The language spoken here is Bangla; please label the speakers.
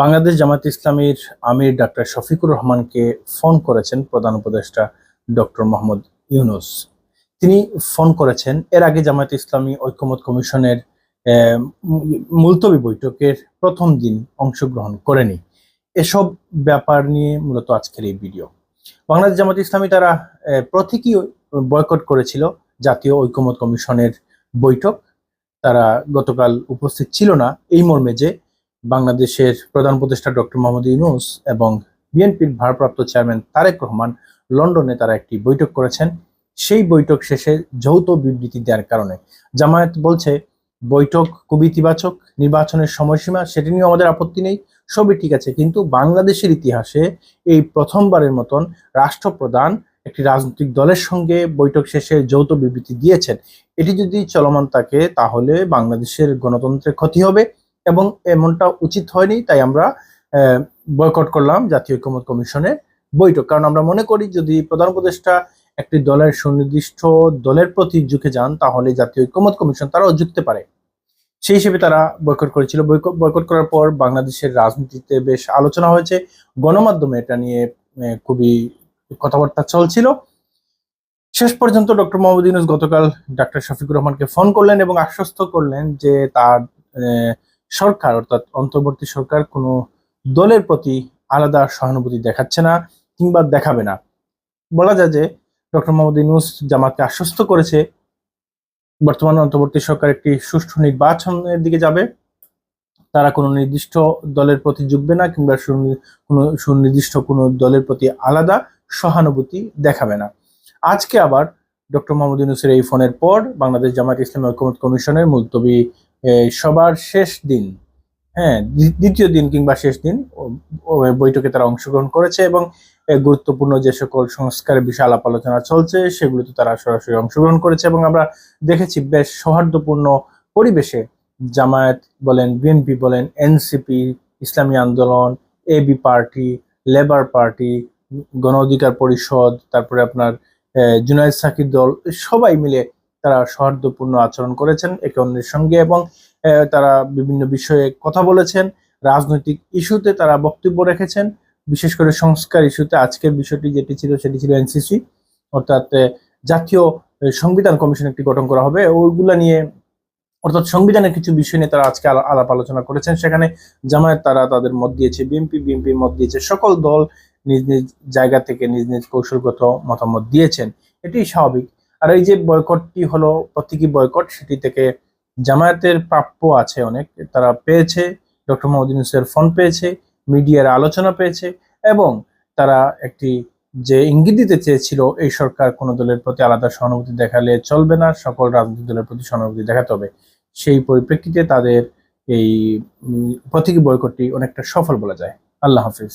Speaker 1: বাংলাদেশ জামাত ইসলামীর আমির ডাক্তার শফিকুর রহমানকে ফোন করেছেন প্রধান উপদেষ্টা ডক্টর মোহাম্মদ ইউনুস। তিনি ফোন করেছেন, এর আগে জামাত ইসলামী ঐক্যমত কমিশনের মুলতবি বৈঠকের প্রথম দিন অংশগ্রহণ করেনি। এসব ব্যাপার নিয়ে মূলত আজকের এই ভিডিও। বাংলাদেশ জামাত ইসলামী তারা প্রতীকী বয়কট করেছিল জাতীয় ঐক্যমত কমিশনের বৈঠক। তারা গতকাল উপস্থিত ছিল না, এই মর্মে যে বাংলাদেশের প্রধান উপদেষ্টা ডক্টর মোহাম্মদ ইউনুস এবং বিএনপির ভারপ্রাপ্ত চেয়ারম্যান তারেক রহমান লন্ডনে তারা একটি বৈঠক করেছেন। সেই বৈঠক শেষে যৌথ বিবৃতি দেওয়ার কারণে। জামায়াত বলছে, বৈঠক খুবই ইতিবাচক, নির্বাচনের সময়সীমা সেটি নিয়েও আমাদের আপত্তি নেই, সবই ঠিক আছে। কিন্তু বাংলাদেশের ইতিহাসে এই প্রথমবারের মতন রাষ্ট্রপ্রধান একটি রাজনৈতিক দলের সঙ্গে বৈঠক শেষে যৌথ বিবৃতি দিয়েছেন। এটি যদি চলমান থাকে, তাহলে বাংলাদেশের গণতন্ত্রের ক্ষতি হবে। এবং এমনটা উচিত হয়নি, তাই আমরা বয়কট করলাম জাতীয় ঐক্যমত কমিশনের বৈঠক। কারণ আমরা মনে করি যদি প্রধান উপদেষ্টা একটি দলের সুনির্দিষ্ট দলের প্রতি ঝুঁকে যান, তাহলে জাতীয় ঐক্যমত কমিশন তারাও ঝুঁকতে পারে। সেই হিসেবে তারা বয়কট করেছিল। বয়কট করার পর বাংলাদেশের রাজনীতিতে বেশ আলোচনা হয়েছে। গণমাধ্যমে এটা নিয়ে খুবই কথাবার্তা চলছিল। শেষ পর্যন্ত ডক্টর মোহাম্মদ ইউনুস গতকাল ডাক্তার শফিকুর রহমানকে ফোন করলেন এবং আশ্বস্ত করলেন যে তার সরকার, অর্থাৎ অন্তর্বর্তী সরকার কোনো দলের প্রতি আলাদা সহানুভূতি দেখাচ্ছে না কিংবা দেখাবে না। বলা যায় যে ডক্টর মোহাম্মদ ইউনুস জামাতকে আশ্বস্ত করেছে, বর্তমান অন্তর্বর্তী সরকার একটি সুষ্ঠু নির্বাচনের দিকে যাবে। তারা কোনো নির্দিষ্ট দলের প্রতি ঝুঁকবে না কিংবা কোনো সুনির্দিষ্ট কোনো দলের প্রতি আলাদা সহানুভূতি দেখাবে না। আজকে আবার ডক্টর মোহাম্মদ ইউনুসের এই ফোনের পর বাংলাদেশ জামায়াত ইসলামী ঐক্যমত কমিশনের মুলতবি সবার শেষ দিন হ্যাঁ দ্বি- দ্বিতীয় দিন কিংবা শেষ দিন বৈঠকে তারা অংশগ্রহণ করেছে এবং গুরুত্বপূর্ণ যে সকল সংস্কারের বিষয়ে আলাপ আলোচনা চলছে, সেগুলোতে তারা সরাসরি অংশগ্রহণ করেছে এবং আমরা দেখেছি বেশ সৌহার্দ্যপূর্ণ পরিবেশে জামায়াত বলেন, বিএনপি বলেন, এনসিপি, ইসলামী আন্দোলন এবি পার্টি, লেবার পার্টি, গণ অধিকার পরিষদ, তারপরে আপনার জুনায়দ সাকির দল, সবাই মিলে তারা সৌহার্দ্যপূর্ণ আচরণ করেছেন, একে অন্যের সঙ্গে এবং তারা বিভিন্ন বিষয়ে কথা বলেছেন, রাজনৈতিক ইস্যুতে তারা বক্তব্য রেখেছেন, বিশেষ করে সংস্কার ইস্যুতে আজকের বিষয়টি যেটি ছিল সেটি ছিল এনসিসি, অর্থাৎ জাতীয় সংবিধান কমিশন একটি গঠন করা হবে, ওইগুলা নিয়ে, অর্থাৎ সংবিধানের কিছু বিষয় নিয়ে তারা আজকে আলাপ আলোচনা করেছেন, সেখানে জামায়াত তারা তাদের মত দিয়েছে, বিএনপি বিএনপির মত দিয়েছে, সকল দল নিজ নিজ জায়গা থেকে নিজ নিজ কৌশলগত মতামত দিয়েছেন, এটি স্বাভাবিক। আর এই যে বয়কটটি হলো, প্রতীকী বয়কট সেটি থেকে জামায়াতের প্রাপ্য আছে অনেক। তারা পেয়েছে, ডক্টর মোহাম্মদ ইউনুসের ফোন পেয়েছে, মিডিয়ার আলোচনা পেয়েছে, এবং তারা একটি যে ইঙ্গিত দিতে চেয়েছিল, এই সরকার কোনো দলের প্রতি আলাদা সহানুভূতি দেখালে চলবে না, সকল রাজনৈতিক দলের প্রতি সহানুভূতি দেখাতে হবে। সেই পরিপ্রেক্ষিতে তাদের এই প্রতীকী বয়কটটি অনেকটা সফল বলা যায়। আল্লাহ হাফিজ।